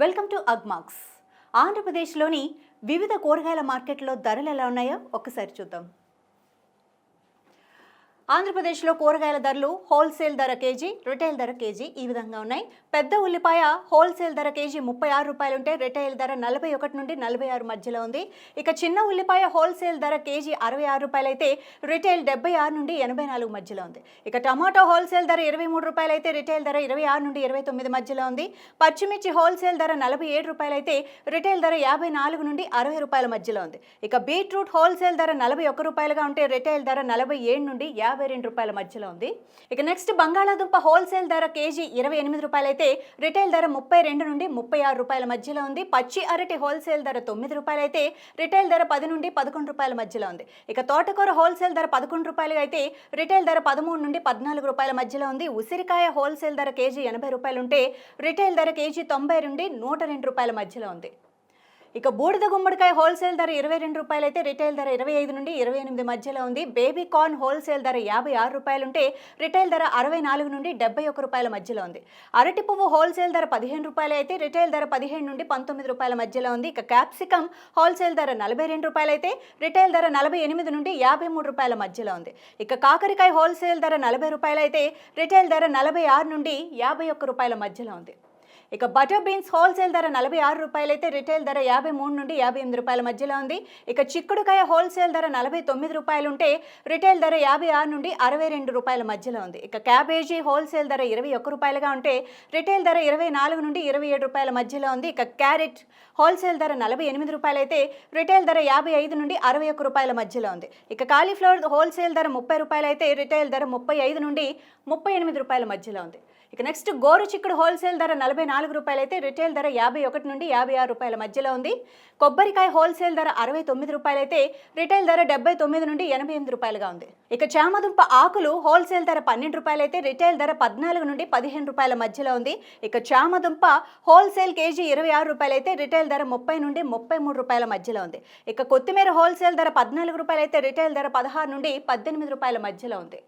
Welcome to Agmax. ఆంధ్రప్రదేశ్లోని వివిధ కూరగాయల మార్కెట్లో ధరలు ఎలా ఉన్నాయో ఒక్కసారి చూద్దాం. ఆంధ్రప్రదేశ్లో కూరగాయల ధరలు హోల్సేల్ ధర కేజీ రిటైల్ ధర కేజీ ఈ విధంగా ఉన్నాయి. పెద్ద ఉల్లిపాయ హోల్సేల్ ధర కేజీ ముప్పై ఆరు రూపాయలు ఉంటే రిటైల్ ధర నలభై ఒకటి నుండి నలభై ఆరు మధ్యలో ఉంది. ఇక చిన్న ఉల్లిపాయ హోల్సేల్ ధర కేజీ అరవై ఆరు రూపాయలు అయితే రిటైల్ డెబ్బై ఆరు నుండి ఎనభై నాలుగు మధ్యలో ఉంది. ఇక టమాటో హోల్సేల్ ధర ఇరవై మూడు రూపాయలు అయితే రిటైల్ ధర ఇరవై ఆరు నుండి ఇరవై తొమ్మిది మధ్యలో ఉంది. పచ్చిమిర్చి హోల్సేల్ ధర నలభై ఏడు రూపాయలు అయితే రిటైల్ ధర యాభై నాలుగు నుండి అరవై రూపాయల మధ్యలో ఉంది. ఇక బీట్రూట్ హోల్సేల్ ధర నలభై ఒక్క రూపాయలుగా ఉంటే రిటైల్ ధర నలభై ఏడు నుండి యాభై రెండు రూపాయల మధ్యలో ఉంది. ఇక నెక్స్ట్ బంగాళాదుంప హోల్సేల్ ధర కేజీ ఇరవై ఎనిమిది రూపాయలైతే రిటైల్ ధర ముప్పై రెండు నుండి ముప్పై ఆరు రూపాయల మధ్యలో ఉంది. పచ్చి అరటి హోల్సేల్ ధర తొమ్మిది రూపాయలైతే రిటైల్ ధర పది నుండి పదకొండు రూపాయల మధ్యలో ఉంది. ఇక తోటకూర హోల్సేల్ ధర పదకొండు రూపాయలు అయితే రిటైల్ ధర పదమూడు నుండి పద్నాలుగు రూపాయల మధ్యలో ఉంది. ఉసిరికాయ హోల్సేల్ ధర కేజీ ఎనభై రూపాయలు ఉంటే రిటైల్ ధర కేజీ తొంభై నుండి నూట రెండు రూపాయల మధ్యలో ఉంది. ఇక బూడిద గుమ్మడికాయ హోల్సేల్ ధర ఇరవై రెండు రూపాయలు అయితే రిటైల్ ధర ఇరవై ఐదు నుండి ఇరవై ఎనిమిది మధ్యలో ఉంది. బేబీ కార్న్ హోల్సేల్ ధర యాభై ఆరు రూపాయలు ఉంటే రిటైల్ ధర అరవై నాలుగు నుండి డెబ్బై ఒక్క రూపాయల మధ్యలో ఉంది. అరటి పువ్వు హోల్సేల్ ధర పదిహేను రూపాయలు అయితే రిటైల్ ధర పదిహేను నుండి పంతొమ్మిది రూపాయల మధ్యలో ఉంది. ఇక క్యాప్సికమ్ హోల్సేల్ ధర నలభై రెండు రూపాయలు అయితే రిటైల్ ధర నలభై ఎనిమిది నుండి యాభై మూడు రూపాయల మధ్యలో ఉంది. ఇక కాకరకాయ హోల్సేల్ ధర నలభై రూపాయలు అయితే రిటైల్ ధర నలభై ఆరు నుండి యాభై ఒక్క రూపాయల మధ్యలో ఉంది. ఇక బటర్ బీన్స్ హోల్సేల్ ధర నలభై ఆరు రూపాయలు అయితే రిటైల్ ధర యాభై మూడు నుండి యాభై ఎనిమిది రూపాయల మధ్యలో ఉంది. ఇక చిక్కుడుకాయ హోల్సేల్ ధర నలభై తొమ్మిది రూపాయలు ఉంటే రిటైల్ ధర యాభై ఆరు నుండి అరవై రెండు రూపాయల మధ్యలో ఉంది. ఇక క్యాబేజీ హోల్సేల్ ధర ఇరవై ఒక్క రూపాయలుగా ఉంటే రిటైల్ ధర ఇరవై నాలుగు నుండి ఇరవై ఏడు రూపాయల మధ్యలో ఉంది. ఇక క్యారెట్ హోల్సేల్ ధర నలభై ఎనిమిది రూపాయలు అయితే రిటైల్ ధర యాభై ఐదు నుండి అరవై ఒక్క రూపాయల మధ్యలో ఉంది. ఇక కాలీఫ్లవర్ హోల్సేల్ ధర ముప్పై రూపాయలు అయితే రిటైల్ ధర ముప్పై ఐదు నుండి ముప్పై ఎనిమిది రూపాయల మధ్యలో ఉంది. ఇక నెక్స్ట్ గోరు చిక్కుడు హోల్సేల్ ధర నలభై నాలుగు రూపాయలు అయితే రిటైల్ ధర యాభై ఒకటి నుండి యాభై ఆరు రూపాయల మధ్యలో ఉంది. కొబ్బరికాయ హోల్సేల్ ధర అరవై తొమ్మిది రూపాయలు అయితే రిటైల్ ధర డెబ్బై తొమ్మిది నుండి ఎనభై ఎనిమిది రూపాయలుగా ఉంది. ఇక చామదుంప ఆకులు హోల్సేల్ ధర పన్నెండు రూపాయలు అయితే రిటైల్ ధర పద్నాలుగు నుండి పదిహేను రూపాయల మధ్యలో ఉంది. ఇక చామదుంప హోల్సేల్ కేజీ ఇరవై ఆరు రూపాయలు అయితే రిటైల్ ధర ముప్పై నుండి ముప్పై మూడు రూపాయల మధ్యలో ఉంది. ఇక కొత్తిమీర హోల్సేల్ ధర పద్నాలుగు రూపాయలు అయితే రిటైల్ ధర పదహారు నుండి పద్దెనిమిది రూపాయల మధ్యలో ఉంది.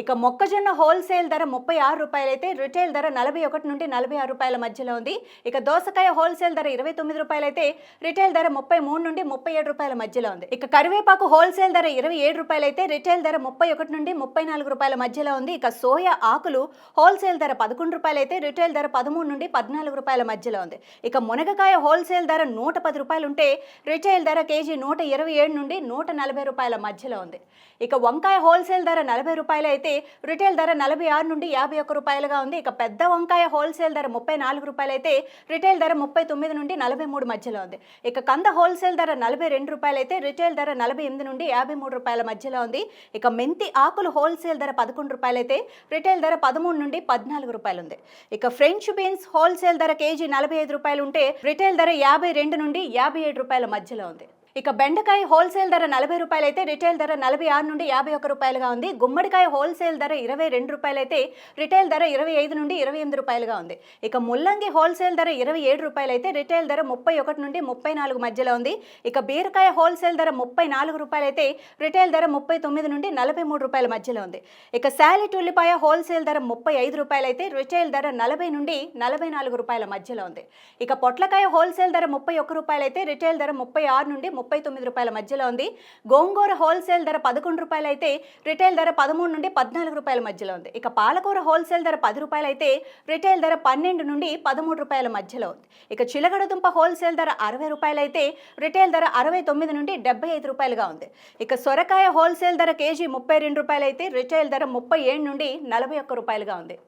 ఇక మొక్కజొన్న హోల్సేల్ ధర ముప్పై ఆరు రూపాయలు అయితే రిటైల్ ధర నలభై ఒకటి నుండి నలభై ఆరు రూపాయల మధ్యలో ఉంది. ఇక దోసకాయ హోల్సేల్ ధర ఇరవై తొమ్మిది రూపాయలు అయితే రిటైల్ ధర ముప్పై మూడు నుండి ముప్పై ఏడు రూపాయల మధ్యలో ఉంది. ఇక కరివేపాకు హోల్సేల్ ధర ఇరవై ఏడు రూపాయలు అయితే రిటైల్ ధర ముప్పై ఒకటి నుండి ముప్పై నాలుగు రూపాయల మధ్యలో ఉంది. ఇక సోయా ఆకులు హోల్సేల్ ధర పదకొండు రూపాయలు అయితే రిటైల్ ధర పదమూడు నుండి పద్నాలుగు రూపాయల మధ్యలో ఉంది. ఇక మునగకాయ హోల్సేల్ ధర నూట పది రూపాయలు ఉంటే రిటైల్ ధర కేజీ నూట ఇరవై ఏడు నుండి నూట నలభై రూపాయల మధ్యలో ఉంది. ఇక వంకాయ హోల్సేల్ ధర నలభై రూపాయలు అయితే రిటైల్ ధర నలభై ఆరు నుండి యాభై ఒక్క రూపాయలుగా ఉంది. ఇక పెద్ద వంకాయ హోల్సేల్ ధర ముప్పై నాలుగు రూపాయలు అయితే రిటైల్ ధర ముప్పై తొమ్మిది నుండి నలభై మూడు మధ్యలో ఉంది. ఇక కంద హోల్సేల్ ధర నలభై రెండు రూపాయలు అయితే రిటైల్ ధర నలభై ఎనిమిది నుండి యాభై మూడు రూపాయల మధ్యలో ఉంది. ఇక మెంతి ఆకులు హోల్సేల్ ధర పదకొండు రూపాయలు అయితే రిటైల్ ధర పదమూడు నుండి పద్నాలుగు రూపాయలు ఉంది ఇక ఫ్రెంచ్ బీన్స్ హోల్సేల్ ధర కేజీ నలభై ఐదు రూపాయలు ఉంటే రిటైల్ ధర యాభై రెండు నుండి యాభై ఏడు రూపాయల మధ్యలో ఉంది. ఇక బెండకాయ హోల్సేల్ ధర నలభై రూపాయలైతే రిటైల్ ధర నలభై ఆరు నుండి యాభై ఒక్క రూపాయలుగా ఉంది. గుమ్మడికాయ హోల్సేల్ ధర ఇరవై రెండు రూపాయలైతే రిటైల్ ధర ఇరవై ఐదు నుండి ఇరవై ఎనిమిది రూపాయలుగా ఉంది. ఇక ముల్లంగి హోల్సేల్ ధర ఇరవై ఏడు రూపాయలైతే రిటైల్ ధర ముప్పై ఒకటి నుండి ముప్పై నాలుగు మధ్యలో ఉంది. ఇక బీరకాయ హోల్సేల్ ధర ముప్పై నాలుగు రూపాయలైతే రిటైల్ ధర ముప్పై తొమ్మిది నుండి నలభై మూడు రూపాయల మధ్యలో ఉంది. ఇక శాలిట్ ఉల్లిపాయ హోల్సేల్ ధర ముప్పై ఐదు రూపాయలైతే రిటైల్ ధర నలభై నుండి నలభై నాలుగు రూపాయల మధ్యలో ఉంది. ఇక పొట్లకాయ హోల్సేల్ ధర ముప్పై ఒక్క రూపాయలైతే రిటైల్ ధర ముప్పై ఆరు నుండి ముప్పై తొమ్మిది రూపాయల మధ్యలో ఉంది. గోంగూర హోల్సేల్ ధర పదకొండు రూపాయలు అయితే రిటైల్ ధర పదమూడు నుండి పద్నాలుగు రూపాయల మధ్యలో ఉంది. ఇక పాలకూర హోల్సేల్ ధర పది రూపాయలు అయితే రిటైల్ ధర పన్నెండు నుండి పదమూడు రూపాయల మధ్యలో ఉంది. ఇక చిలగడ దుంప హోల్సేల్ ధర అరవై రూపాయలు అయితే రిటైల్ ధర అరవై తొమ్మిది నుండి డెబ్బై ఐదు రూపాయలుగా ఉంది. ఇక సొరకాయ హోల్సేల్ ధర కేజీ ముప్పై రెండు రూపాయలు అయితే రిటైల్ ధర ముప్పై ఏడు నుండి నలభై ఒక్క రూపాయలుగా ఉంది.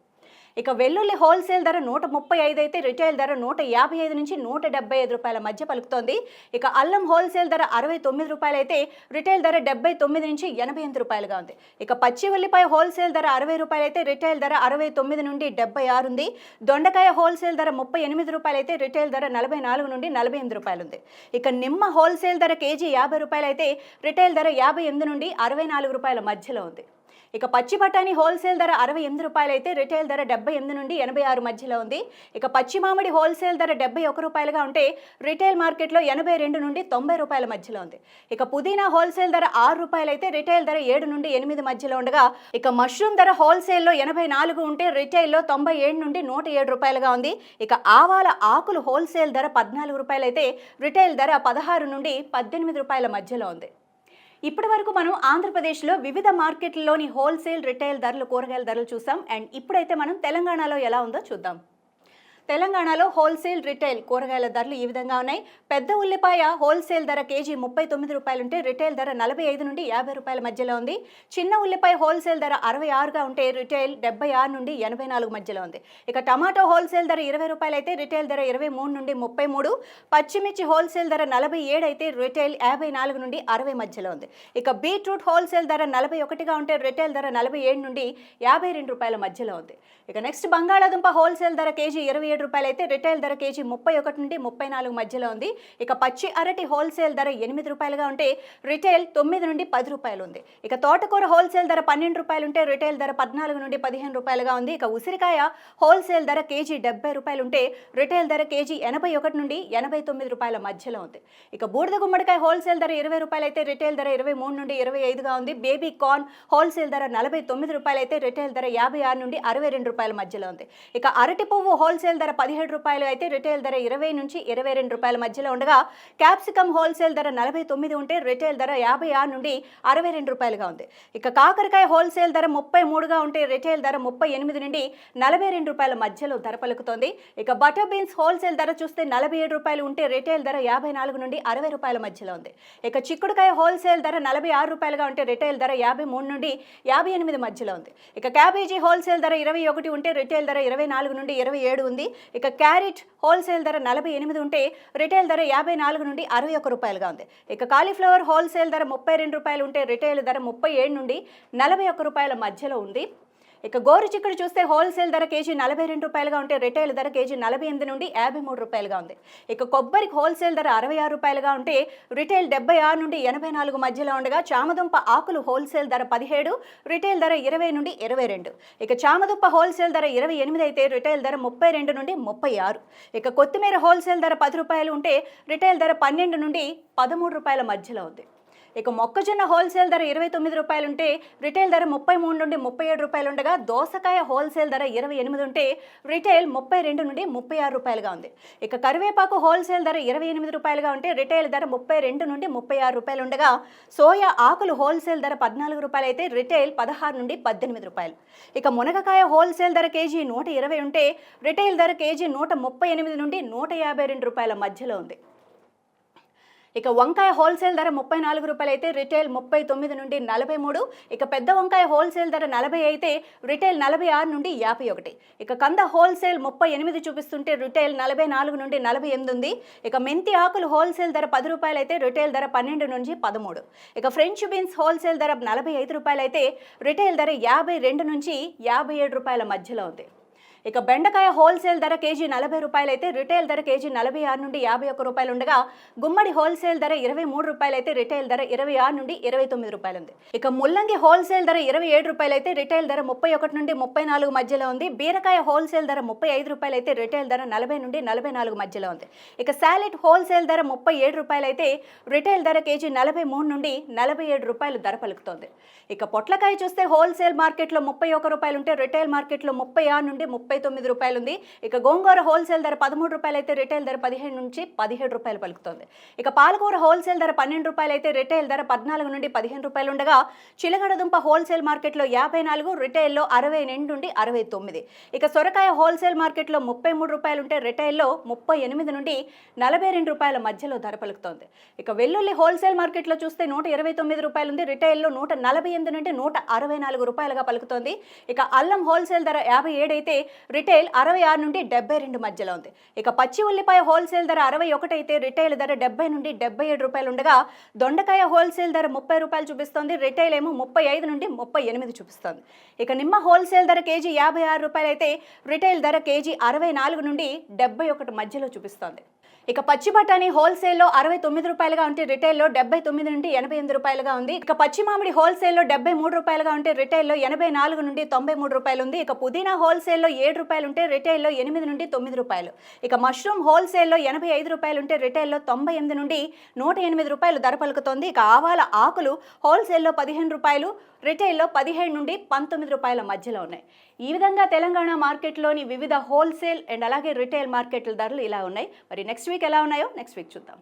ఇక వెల్లుల్లి హోల్సేల్ ధర నూట ముప్పై ఐదు అయితే రిటైల్ ధర నూట యాభై ఐదు నుంచి నూట డెబ్బై ఐదు రూపాయల మధ్య పలుకుతోంది. ఇక అల్లం హోల్సేల్ ధర అరవై తొమ్మిది రూపాయలు అయితే రిటైల్ ధర డెబ్బై తొమ్మిది నుంచి ఎనభై ఎనిమిది రూపాయలుగా ఉంది. ఇక పచ్చి ఉల్లిపాయ హోల్సేల్ ధర అరవై రూపాయలు అయితే రిటైల్ ధర అరవై తొమ్మిది నుండి డెబ్బై ఆరు ఉంది. దొండకాయ హోల్సేల్ ధర ముప్పై ఎనిమిది రూపాయలు అయితే రిటైల్ ధర నలభై నాలుగు నుండి నలభై ఎనిమిది రూపాయలు ఉంది. ఇక నిమ్మ హోల్సేల్ ధర కేజీ యాభై రూపాయలు అయితే రిటైల్ ధర యాభై ఎనిమిది నుండి అరవై నాలుగు రూపాయల మధ్యలో ఉంది. ఇక పచ్చి బఠానీ హోల్సేల్ ధర అరవై ఎనిమిది రూపాయలు అయితే రిటైల్ ధర డెబ్బై ఎనిమిది నుండి ఎనభై ఆరు మధ్యలో ఉంది. ఇక పచ్చి మామిడి హోల్సేల్ ధర డెబ్బై ఒక రూపాయలుగా ఉంటే రిటైల్ మార్కెట్లో ఎనభై రెండు నుండి తొంభై రూపాయల మధ్యలో ఉంది. ఇక పుదీనా హోల్సేల్ ధర ఆరు రూపాయలు అయితే రిటైల్ ధర ఏడు నుండి ఎనిమిది మధ్యలో ఉండగా ఇక మష్రూమ్ ధర హోల్సేల్లో ఎనభై నాలుగు ఉంటే రిటైల్లో తొంభై ఏడు నుండి నూట ఏడు రూపాయలుగా ఉంది. ఇక ఆవాల ఆకులు హోల్సేల్ ధర పద్నాలుగు రూపాయలైతే రిటైల్ ధర పదహారు నుండి పద్దెనిమిది రూపాయల మధ్యలో ఉంది. ఇప్పటి వరకు మనం ఆంధ్రప్రదేశ్లో వివిధ మార్కెట్లలోని హోల్సేల్ రిటైల్ ధరలు కూరగాయల ధరలు చూసాం. అండ్ ఇప్పుడైతే మనం తెలంగాణలో ఎలా ఉందో చూద్దాం. తెలంగాణలో హోల్సేల్ రిటైల్ కూరగాయల ధరలు ఈ విధంగా ఉన్నాయి. పెద్ద ఉల్లిపాయ హోల్సేల్ ధర కేజీ ముప్పై తొమ్మిది రూపాయలు ఉంటే రిటైల్ ధర నలభై ఐదు నుండి యాభై రూపాయల మధ్యలో ఉంది. చిన్న ఉల్లిపాయ హోల్సేల్ ధర అరవై ఆరుగా ఉంటే రిటైల్ డెబ్బై ఆరు నుండి ఎనభై నాలుగు మధ్యలో ఉంది. ఇక టమాటో హోల్సేల్ ధర ఇరవై రూపాయలు అయితే రిటైల్ ధర ఇరవై మూడు నుండి ముప్పై మూడు. పచ్చిమిర్చి హోల్సేల్ ధర నలభై ఏడు అయితే రిటైల్ యాభై నాలుగు నుండి అరవై మధ్యలో ఉంది. ఇక బీట్రూట్ హోల్సేల్ ధర నలభై ఒకటిగా ఉంటే రిటైల్ ధర నలభై ఏడు నుండి యాభై రెండు రూపాయల మధ్యలో ఉంది. ఇక నెక్స్ట్ బంగాళాదుంప హోల్సేల్ ధర కేజీ ఇరవై ఏడు రూపాయలు అయితే రిటైల్ ధర కేజీ ముప్పై ఒకటి నుండి ముప్పై నాలుగు మధ్యలో ఉంది. ఇక పచ్చి అరటి హోల్సేల్ ధర ఎనిమిది రూపాయలుగా ఉంటే రిటైల్ తొమ్మిది నుండి పది రూపాయలు ఉంది ఇక తోటకూర హోల్సేల్ ధర పన్నెండు రూపాయలు ఉంటే రిటైల్ ధర పద్నాలుగు నుండి పదిహేను రూపాయలుగా ఉంది. ఇక ఉసిరికాయ హోల్సేల్ ధర కేజీ డెబ్బై రూపాయలు ఉంటే రిటైల్ ధర కేజీ ఎనభై ఒకటి నుండి ఎనభై తొమ్మిది రూపాయల మధ్యలో ఉంది. ఇక బూడిద గుమ్మడికాయ హోల్సేల్ ధర ఇరవై రూపాయలు అయితే రిటైల్ ధర ఇరవై మూడు నుండి ఇరవై ఐదుగా ఉంది. బేబీ కార్న్ హోల్సేల్ ధర నలభై తొమ్మిది రూపాయలు అయితే రిటైల్ ధర యాభై ఆరు నుండి అరవై రెండు రూపాయల మధ్యలో ఉంది. ఇక అరటి పువ్వు హోల్సేల్ ధర ధర పదిహేడు రూపాయలు అయితే రిటైల్ ధర ఇరవై నుంచి ఇరవై రెండు రూపాయల మధ్యలో ఉండగా క్యాప్సికమ్ హోల్సేల్ ధర నలభై తొమ్మిది ఉంటే రిటైల్ ధర యాభై ఆరు నుండి అరవై రెండు రూపాయలుగా ఉంది. ఇక కాకరకాయ హోల్సేల్ ధర ముప్పై మూడుగా ఉంటే రిటైల్ ధర ముప్పై ఎనిమిది నుండి నలభై రెండు రూపాయల మధ్యలో ధర పలుకుతోంది. ఇక బటర్ బీన్స్ హోల్సేల్ ధర చూస్తే నలభై ఏడు రూపాయలు ఉంటే రిటైల్ ధర యాభై నాలుగు నుండి అరవై రూపాయల మధ్యలో ఉంది. ఇక చిక్కుడుకాయ హోల్సేల్ ధర నలభై ఆరు రూపాయలుగా ఉంటే రిటైల్ ధర యాభై మూడు నుండి యాభై ఎనిమిది మధ్యలో ఉంది. ఇక క్యాబేజీ హోల్సేల్ ధర ఇరవై ఒకటి ఉంటే రిటైల్ ధర ఇరవై నాలుగు నుండి ఇరవై ఏడు ఉంది. ఇక క్యారెట్ హోల్సేల్ ధర నలభై ఎనిమిది ఉంటే రిటైల్ ధర యాభై నాలుగు నుండి అరవై ఒక్క రూపాయలుగా ఉంది. ఇక కాలీఫ్లవర్ హోల్సేల్ ధర ముప్పై రెండు రూపాయలు ఉంటే రిటైల్ ధర ముప్పై ఏడు నుండి నలభై ఒక్క రూపాయల మధ్యలో ఉంది. ఇక గోరు చిక్కుడు చూస్తే హోల్సేల్ ధర కేజీ నలభై రెండు రూపాయలుగా ఉంటే రిటైల్ ధర కేజీ నలభై ఎనిమిది నుండి యాభై మూడు రూపాయలుగా ఉంది. ఇక కొబ్బరికి హోల్సేల్ ధర అరవై ఆరు రూపాయలుగా ఉంటే రిటైల్ డెబ్బై ఆరు నుండి ఎనభై నాలుగు మధ్యలో ఉండగా చామదుంప ఆకులు హోల్సేల్ ధర పదిహేడు రిటైల్ ధర ఇరవై నుండి ఇరవై రెండు. ఇక చామదుంప హోల్సేల్ ధర ఇరవై ఎనిమిది అయితే రిటైల్ ధర ముప్పై రెండు నుండి ముప్పై ఆరు. ఇక కొత్తిమీర హోల్సేల్ ధర పది రూపాయలు ఉంటే రిటైల్ ధర పన్నెండు నుండి పదమూడు రూపాయల మధ్యలో ఉంది. ఇక మొక్కజొన్న హోల్సేల్ ధర ఇరవై తొమ్మిది రూపాయలు ఉంటే రిటైల్ ధర ముప్పై మూడు నుండి ముప్పై ఏడు రూపాయలు ఉండగా దోసకాయ హోల్సేల్ ధర ఇరవై ఎనిమిది ఉంటే రిటైల్ ముప్పై రెండు నుండి ముప్పై ఆరు రూపాయలుగా ఉంది. ఇక కరివేపాకు హోల్సేల్ ధర ఇరవై ఎనిమిది రూపాయలుగా ఉంటే రిటైల్ ధర ముప్పై రెండు నుండి ముప్పై ఆరు రూపాయలు ఉండగా సోయా ఆకులు హోల్సేల్ ధర పద్నాలుగు రూపాయలు అయితే రిటైల్ పదహారు నుండి పద్దెనిమిది రూపాయలు. ఇక మునగకాయ హోల్సేల్ ధర కేజీ నూట ఇరవై ఉంటే రిటైల్ ధర కేజీ నూట ముప్పై ఎనిమిది నుండి నూట యాభై రెండు రూపాయల మధ్యలో ఉంది. ఇక వంకాయ హోల్సేల్ ధర ముప్పై నాలుగు రూపాయలు అయితే రిటైల్ ముప్పై తొమ్మిది నుండి నలభై మూడు. ఇక పెద్ద వంకాయ హోల్సేల్ ధర నలభై అయితే రిటైల్ నలభై ఆరు నుండి యాభై ఒకటి. ఇక కంద హోల్సేల్ ముప్పై ఎనిమిది చూపిస్తుంటే రిటైల్ నలభై నాలుగు నుండి నలభై ఎనిమిది ఉంది. ఇక మెంతి ఆకులు హోల్సేల్ ధర పది రూపాయలు అయితే రిటైల్ ధర పన్నెండు నుంచి పదమూడు. ఇక ఫ్రెంచ్ బీన్స్ హోల్సేల్ ధర నలభై ఐదు రూపాయలు అయితే రిటైల్ ధర యాభై రెండు నుంచి యాభై ఏడు రూపాయల మధ్యలో ఉంది. ఇక బెండకాయ హోల్సేల్ ధర కేజీ నలభై రూపాయలైతే రిటైల్ ధర కేజీ నలభై ఆరు నుండి యాభై ఒక్క రూపాయలు ఉండగా గుమ్మడి హోల్సేల్ ధర ఇరవై మూడు రూపాయలైతే రిటైల్ ధర ఇరవై ఆరు నుండి ఇరవై తొమ్మిది రూపాయలు ఉంది ఇక ముల్లంగి హోల్సేల్ ధర ఇరవై ఏడు రూపాయలైతే రిటైల్ ధర ముప్పై ఒకటి నుండి ముప్పై నాలుగు మధ్యలో ఉంది. బీరకాయ హోల్సేల్ ధర ముప్పై ఐదు రూపాయలైతే రిటైల్ ధర నలభై నుండి నలభై నాలుగు మధ్యలో ఉంది. ఇక సాలెడ్ హోల్సేల్ ధర ముప్పై ఏడు రూపాయలైతే రిటైల్ ధర కేజీ నలభై మూడు నుండి నలభై ఏడు రూపాయలు ధర పలుకుతోంది. ఇక పొట్లకాయ చూస్తే హోల్సేల్ మార్కెట్లో ముప్పై ఒక రూపాయలు ఉంటే రిటైల్ మార్కెట్లో ముప్పై ఆరు నుండి ముప్పై తొమ్మిది రూపాయలు ఉంది ఇక గోంగూర హోల్సేల్ ధర పదమూడు రూపాయలు అయితే రిటైల్ ధర పదిహేను నుంచి పదిహేడు రూపాయలు పలుకుతోంది. ఇక పాలకూర హోల్సేల్ ధర పన్నెండు రూపాయలు అయితే రిటైల్ ధర పద్నాలుగు నుండి పదిహేను రూపాయలు ఉండగా చిలగడదుంప హోల్సేల్ మార్కెట్లో యాభై నాలుగు రిటైల్లో అరవై రెండు నుండి అరవై తొమ్మిది. ఇక సొరకాయ హోల్సేల్ మార్కెట్లో ముప్పై మూడు రూపాయలు ఉంటే రిటైల్లో ముప్పై ఎనిమిది నుండి నలభై రెండు రూపాయల మధ్యలో ధర పలుకుతోంది. ఇక వెల్లుల్లి హోల్సేల్ మార్కెట్లో చూస్తే నూట ఇరవై తొమ్మిది రూపాయలు ఉంది రిటైల్లో నూట నలభై ఎనిమిది నుండి నూట అరవై నాలుగు రూపాయలుగా పలుకుతోంది. ఇక అల్లం హోల్సేల్ ధర యాభై ఏడైతే రిటైల్ అరవై ఆరు నుండి డెబ్బై రెండు మధ్యలో ఉంది. ఇక పచ్చి ఉల్లిపాయ హోల్సేల్ ధర అరవై ఒకటి అయితే రిటైల్ ధర డెబ్బై నుండి డెబ్బై ఏడు రూపాయలు ఉండగా దొండకాయ హోల్సేల్ ధర ముప్పై రూపాయలు చూపిస్తోంది. రిటైల్ ఏమో ముప్పై ఐదు నుండి ముప్పై ఎనిమిది చూపిస్తోంది. ఇక నిమ్మ హోల్సేల్ ధర కేజీ యాభై ఆరు రూపాయలు అయితే రిటైల్ ధర కేజీ అరవై నాలుగు నుండి డెబ్బై ఒకటి మధ్యలో చూపిస్తోంది. ఇక పచ్చి బఠానీ హోల్సేల్లో అరవై తొమ్మిది రూపాయలుగా ఉంటే రిటైల్లో డెబ్బై తొమ్మిది నుండి ఎనభై ఎనిమిది రూపాయలుగా ఉంది. ఇక పచ్చి మామిడి హోల్సేల్లో డెబ్బై మూడు రూపాయలుగా ఉంటే రిటైల్లో ఎనభై నాలుగు నుండి తొంభై మూడు రూపాయలు ఉంది. ఇక పుదీనా హోల్సేల్లో ఏడు రూపాయలు ఉంటే రిటైల్లో ఎనిమిది నుండి తొమ్మిది రూపాయలు. ఇక మష్రూమ్ హోల్సేల్లో ఎనభై ఐదు రూపాయలు ఉంటే రిటైల్లో తొంభై ఎనిమిది నుండి నూట ఎనిమిది రూపాయలు ధర పలుకుతోంది. ఇక ఆవాల ఆకులు హోల్సేల్లో పదిహేను రూపాయలు రిటైల్లో పదిహేడు నుండి పంతొమ్మిది రూపాయల మధ్యలో ఉన్నాయి. ఈ విధంగా తెలంగాణ మార్కెట్లోని వివిధ హోల్సేల్ అండ్ అలాగే రిటైల్ మార్కెట్ల ధరలు ఇలా ఉన్నాయి. మరి నెక్స్ట్ వీక్ ఎలా ఉన్నాయో నెక్స్ట్ వీక్ చూద్దాం.